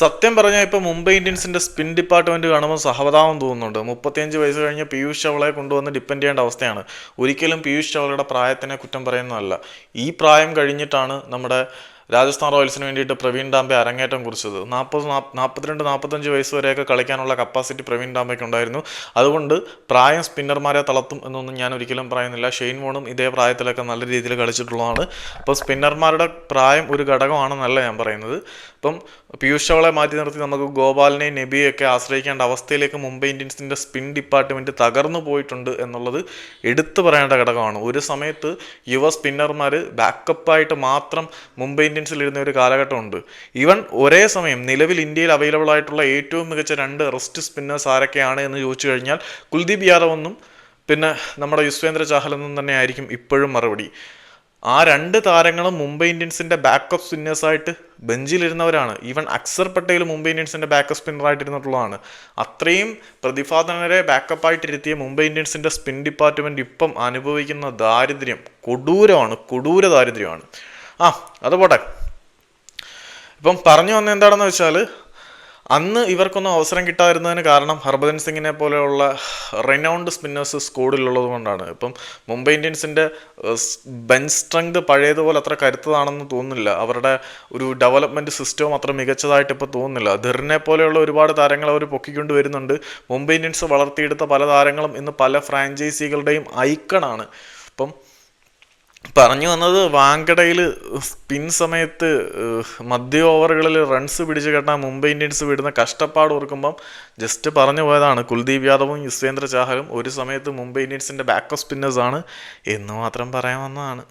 സത്യം പറഞ്ഞാൽ ഇപ്പോൾ മുംബൈ ഇന്ത്യൻസിന്റെ സ്പിൻ ഡിപ്പാർട്ട്മെന്റ് കാണുമ്പോൾ സഹതാപം തോന്നുന്നുണ്ട്. മുപ്പത്തിയഞ്ച് വയസ്സ് കഴിഞ്ഞ് പീയൂഷ് ചവളയെ കൊണ്ടുവന്ന് ഡിപ്പെൻഡ് ചെയ്യേണ്ട അവസ്ഥയാണ്. ഒരിക്കലും പീയൂഷ് ചവളയുടെ പ്രായത്തിനെ കുറ്റം പറയുന്നതല്ല. ഈ പ്രായം കഴിഞ്ഞിട്ടാണ് നമ്മുടെ രാജസ്ഥാൻ റോയൽസിന് വേണ്ടിയിട്ട് പ്രവീൺ ഡാംബെ അരങ്ങേറ്റം കുറിച്ചത്. നാൽപ്പത് നാൽപ്പത്തിരണ്ട് നാൽപ്പത്തഞ്ച് വയസ്സ് വരെയൊക്കെ കളിക്കാനുള്ള കപ്പാസിറ്റി പ്രവീൺ ഡാംബയ്ക്ക് ഉണ്ടായിരുന്നു. അതുകൊണ്ട് പ്രായം സ്പിന്നർമാരെ തളർത്തും എന്നൊന്നും ഞാൻ ഒരിക്കലും പറയുന്നില്ല. ഷെയ്ൻ വോണും ഇതേ പ്രായത്തിലൊക്കെ നല്ല രീതിയിൽ കളിച്ചിട്ടുള്ളതാണ്. അപ്പോൾ സ്പിന്നർമാരുടെ പ്രായം ഒരു ഘടകമാണെന്നല്ല ഞാൻ പറയുന്നത്. ഇപ്പം പീയൂഷ് ചവളെ മാറ്റി നിർത്തി നമുക്ക് ഗോപാലിനെയും നബിയൊക്കെ ആശ്രയിക്കേണ്ട അവസ്ഥയിലേക്ക് മുംബൈ ഇന്ത്യൻസിന്റെ സ്പിൻ ഡിപ്പാർട്ട്മെന്റ് തകർന്നു പോയിട്ടുണ്ട് എന്നുള്ളത് എടുത്തു പറയേണ്ട ഘടകമാണ്. ഒരു സമയത്ത് യുവ സ്പിന്നർമാർ ബാക്കപ്പായിട്ട് മാത്രം മുംബൈ ഇന്ത്യൻസിൽ ഇരുന്ന ഒരു കാലഘട്ടമുണ്ട്. ഈവൻ ഒരേ സമയം നിലവിൽ ഇന്ത്യയിൽ അവൈലബിൾ ആയിട്ടുള്ള ഏറ്റവും മികച്ച രണ്ട് റെസ്റ്റ് സ്പിന്നേഴ്സ് ആരൊക്കെയാണ് എന്ന് ചോദിച്ചു കഴിഞ്ഞാൽ കുൽദീപ് യാദവ് എന്നും പിന്നെ നമ്മുടെ യുസ്വേന്ദ്ര ചാഹൽ എന്നും തന്നെ ആയിരിക്കും ഇപ്പോഴും മറുപടി. ആ രണ്ട് താരങ്ങളും മുംബൈ ഇന്ത്യൻസിന്റെ ബാക്കപ്പ് സ്പിന്നേഴ്സായിട്ട് ബെഞ്ചിലിരുന്നവരാണ്. ഈവൻ അക്സർ പട്ടേൽ മുംബൈ ഇന്ത്യൻസിന്റെ ബാക്കപ്പ് സ്പിന്നറായിട്ടിരുന്നിട്ടുള്ളതാണ് അത്രയും പ്രതിഭാധനരെ ബാക്കപ്പായിട്ടിരുത്തിയ മുംബൈ ഇന്ത്യൻസിന്റെ സ്പിൻ ഡിപ്പാർട്ട്മെന്റ് ഇപ്പം അനുഭവിക്കുന്ന ദാരിദ്ര്യം കൊടൂരമാണ് കൊടൂര ദാരിദ്ര്യമാണ്. ആ അത് പോട്ടെ. ഇപ്പം പറഞ്ഞു വന്ന എന്താണെന്ന് വെച്ചാൽ അന്ന് ഇവർക്കൊന്നും അവസരം കിട്ടാതിരുന്നതിന് കാരണം ഹർഭജൻ സിംഗിനെ പോലെയുള്ള റെനൗണ്ട് സ്പിന്നേഴ്സ് സ്കോഡിലുള്ളത് കൊണ്ടാണ്. ഇപ്പം മുംബൈ ഇന്ത്യൻസിന്റെ ബെഞ്ച് സ്ട്രെങ്ത് പഴയതുപോലെ അത്ര കരുത്തതാണെന്ന് തോന്നുന്നില്ല. അവരുടെ ഒരു ഡെവലപ്മെന്റ് സിസ്റ്റവും അത്ര മികച്ചതായിട്ട് ഇപ്പോൾ തോന്നുന്നില്ല. ധിറിനെ പോലെയുള്ള ഒരുപാട് താരങ്ങൾ അവർ പൊക്കിക്കൊണ്ട് വരുന്നുണ്ട്. മുംബൈ ഇന്ത്യൻസ് വളർത്തിയെടുത്ത പല താരങ്ങളും ഇന്ന് പല ഫ്രാഞ്ചൈസികളുടെയും ഐക്കണാണ് ഇപ്പം പറഞ്ഞു വന്നത് വാങ്കടയിൽ സ്പിൻ സമയത്ത് മധ്യ ഓവറുകളിൽ റൺസ് പിടിച്ചു കെട്ടാൻ മുംബൈ ഇന്ത്യൻസ് വിടുന്ന കഷ്ടപ്പാട് ഓർക്കുമ്പം ജസ്റ്റ് പറഞ്ഞു പോയതാണ്. കുൽദീപ് യാദവും യുസ്വേന്ദ്ര ചാഹലും ഒരു സമയത്ത് മുംബൈ ഇന്ത്യൻസിന്റെ ബാക്ക് ബാക്കപ്പ് സ്പിന്നേഴ്സാണ് എന്ന് മാത്രം പറയാൻ വന്നതാണ്.